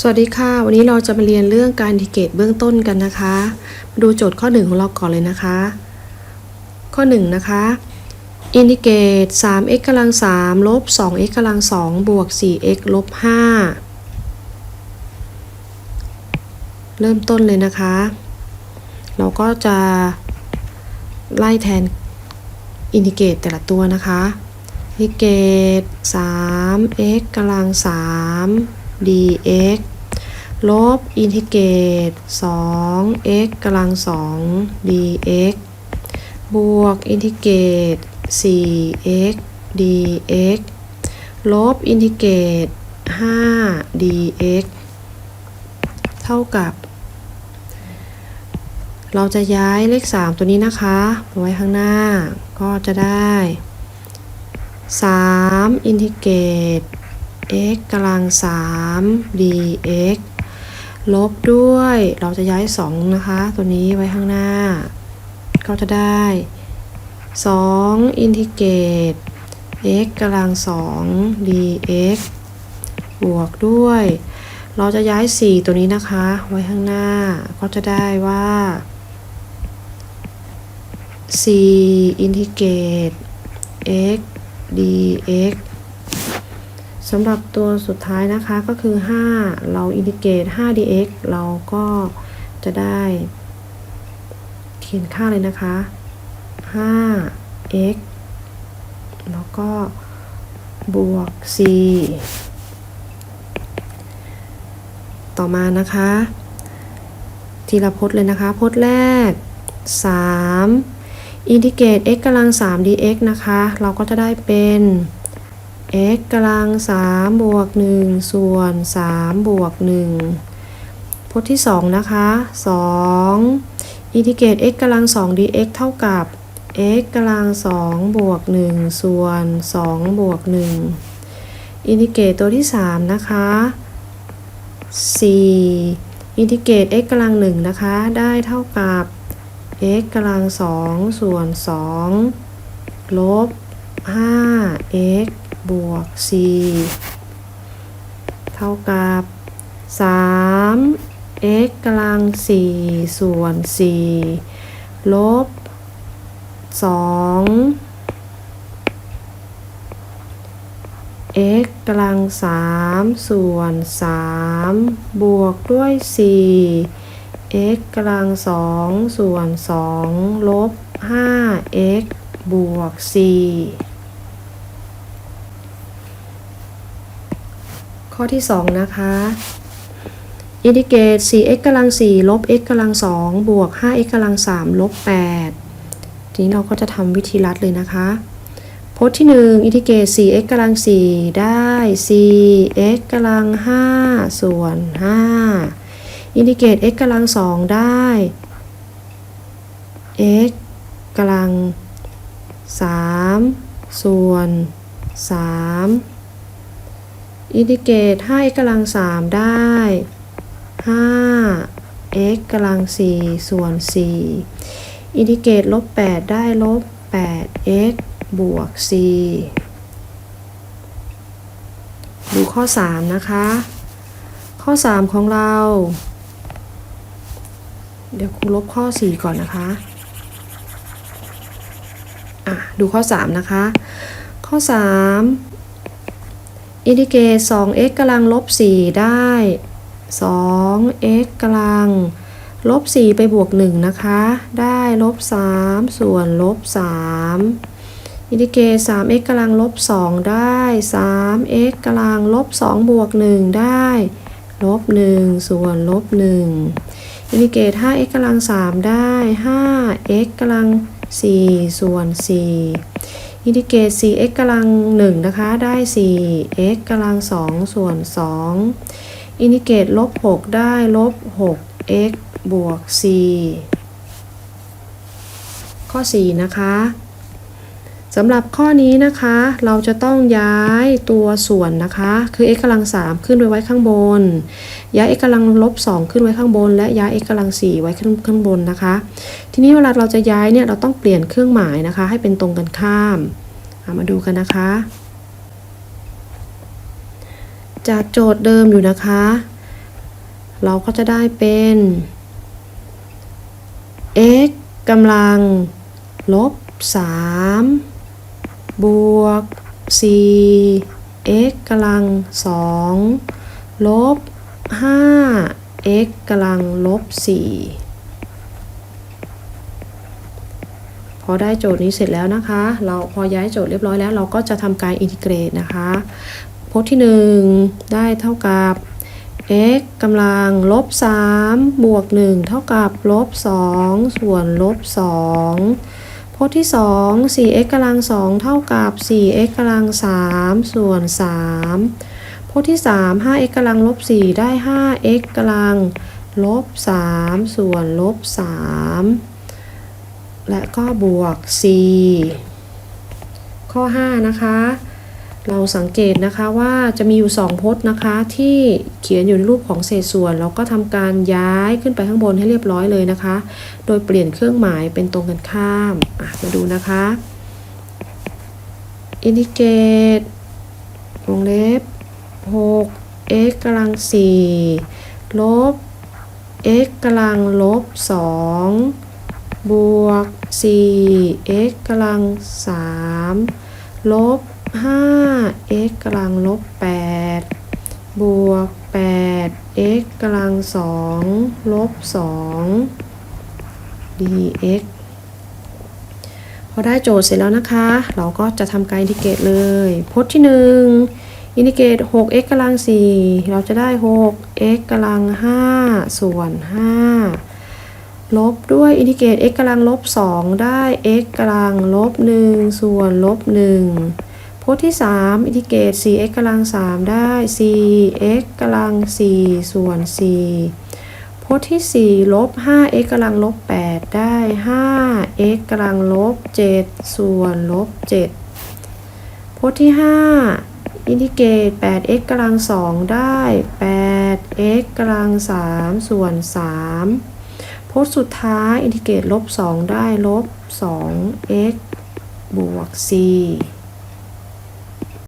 สวัสดีค่ะ วันนี้เราจะมาเรียนเรื่องการอินทิเกรตเบื้องต้นกันนะคะมาดูโจทย์ข้อ 1 ของเราก่อนเลยนะคะ ข้อ 1 นะคะอินทิเกรต 3x กำลัง3ลบ 2x กำลัง2บวก 4x ลบ 5 เริ่มต้นเลยนะคะ เราก็จะไล่แทนอินทิเกรตแต่ละตัวนะคะอินทิเกรต 3x กำลัง3 dx ลบอินทิเกรต 2x กำลัง 2 dx บวกอินทิเกรต 4x dx ลบอินทิเกรต 5 dx เท่ากับ เราจะย้ายเลข 3 ตัวนี้นะคะไว้ข้างหน้าก็จะได้ 3 อินทิเกรต x กำลัง 3 dx ลบด้วยเราจะย้าย 2 นะคะ ตัวนี้ไว้ข้างหน้า ก็จะได้ 2 อินทิเกรต x กำลัง 2 dx บวกด้วย เราจะย้าย 4 ตัวนี้นะคะ ไว้ข้างหน้า ก็จะได้ว่า 4 อินทิเกรต x dx สำหรับตัวสุดท้ายนะคะก็คือ 5 เราอินทิเกรต5 dx เราก็จะได้เขียนค่าเลยนะคะ 5x แล้วก็บวก c ต่อมานะคะ ทีละพจน์เลยนะคะ พจน์แรก 3 อินทิเกรต x กำลัง 3 dx นะคะ เราก็จะได้เป็น x กำลัง3บวก1ส่วน3บวก1พจน์ที่ 2 นะคะ2อินทิเกรต x กำลัง2 dx เท่ากับ x กำลัง2บวก1ส่วน2บวก1อินทิเกรตตัวที่ 3 นะคะ 4 อินทิเกรต x กำลัง1นะคะ ได้เท่ากับ x กำลัง2ส่วน2ลบ 5x บวก c เท่ากับ 3 x กำลัง 4 ส่วน 4 ลบ 2 x กำลัง 3 ส่วน 3 บวกด้วย 4 x กำลัง 2 ส่วน 2 ลบ 5x บวก c ข้อที่ 2 นะคะ อินทิเกรต 4x กำลัง 4 ลบ x กำลัง 2 บวก 5x กำลัง 3 ลบ 8 ทีนี้เราก็จะทำวิธีลัดเลยนะคะพจน์ที่ 1 อินทิเกรต 4x กำลัง 4 ได้ 4x กำลัง 5 ส่วน 5 อินทิเกรต x กำลัง 2 ได้ x กำลัง 3 ส่วน 3 อินทิเกรต 5x กำลัง 3 ได้ 5x กำลัง 4 ส่วน 4 อินทิเกรตลบ 8 ได้ลบ 8x บวก c ดูข้อ 3 นะคะ ข้อ 3 ของเรา เดี๋ยวครูลบข้อ 4 ก่อนนะคะอะดูข้อ 3 นะคะ ข้อ 3 อินทิเกต 2x กำลังลบ 4 ได้ 2x กำลังลบ 4 ไปบวก 1 นะคะ ได้ลบ 3 ส่วนลบ 3 อินทิเกต 3x กำลังลบ 2 ได้ 3x กำลังลบ 2 บวก 1 ได้ลบ 1 ส่วนลบ 1 อินทิเกต 5x กำลัง 3 ได้ 5x กำลัง 4 ส่วน 4 อินทิเกรต 4x กำลัง 1 นะคะ ได้ 4x กำลัง 2 ส่วน 2 อินทิเกรตลบ 6 ได้ลบ 6x บวก 4 ข้อ 4 นะคะ สำหรับข้อนี้นะคะ เราจะต้องย้ายตัวส่วนนะคะ คือ x กำลัง3ขึ้นไปไว้ข้างบน ย้าย x กำลังลบ2ขึ้นไว้ข้างบน และย้าย x กำลัง4ไว้ข้างข้างบนนะคะ ทีนี้เวลาเราจะย้ายเนี่ยเราต้องเปลี่ยนเครื่องหมายนะคะ ให้เป็นตรงกันข้ามเอามาดูกันนะคะ จากโจทย์เดิมอยู่นะคะ เราก็จะได้เป็น x กำลังลบ3 บวก 4 x กำลัง 2 ลบ 5 x กำลังลบ 4 พอได้โจทย์นี้เสร็จแล้วนะคะ เราพอย้ายโจทย์เรียบร้อยแล้ว เราก็จะทำการอินทิเกรตนะคะพจน์ที่ 1 ได้เท่ากับ x กำลังลบ 3 บวก 1 เท่ากับลบ 2 ส่วนลบ 2 พจน์ที่ 2 4x กำลัง 2 เท่ากับ 4x กำลัง 3 ส่วน 3 พจน์ที่ 3 5x กำลังลบ 4 ได้ 5x กำลังลบ 3 ส่วนลบ 3 และก็บวก 4 ข้อ 5 นะคะ เราสังเกตนะคะว่าจะมีอยู่ 2พจน์นะคะ ที่เขียนอยู่ในรูปของเศษส่วน เราก็ทำการย้ายขึ้นไปข้างบนให้เรียบร้อยเลยนะคะ โดยเปลี่ยนเครื่องหมายเป็นตรงกันข้ามมาดูนะคะอินทิเกตวงเล็บ6 x กำลัง4ลบ x กำลังลบ 2 บวก 4 x กำลัง 3 ลบ 5 x กำลังลบ 8 บวก 8 x กำลัง 2 ลบ 2 dx พอได้โจทย์เสร็จแล้วนะคะ เราก็จะทำการอินทิเกรตเลย พจน์ที่ 1 อินทิเกรต 6x กำลัง 4 เราจะได้ 6x กำลัง 5 ส่วน 5ลบด้วยอินทิเกรต x กำลังลบ 2 ได้ x กำลังลบ 1 ส่วนลบ 1 พจน์ที่ 3 อินทิเกรต 4x กำลัง 3 ได้ 4x กำลัง 4 ส่วน 4พจน์ที่ 4 ลบ 5x กำลังลบ 8 ได้ 5x กำลังลบ 7 ส่วนลบ 7พจน์ที่ 5 อินทิเกรต 8x กำลัง 2 ได้ 8x กำลัง 3 ส่วน 3พจน์สุดท้าย อินทิเกรตลบ 2 ได้ ลบ 2x บวก 4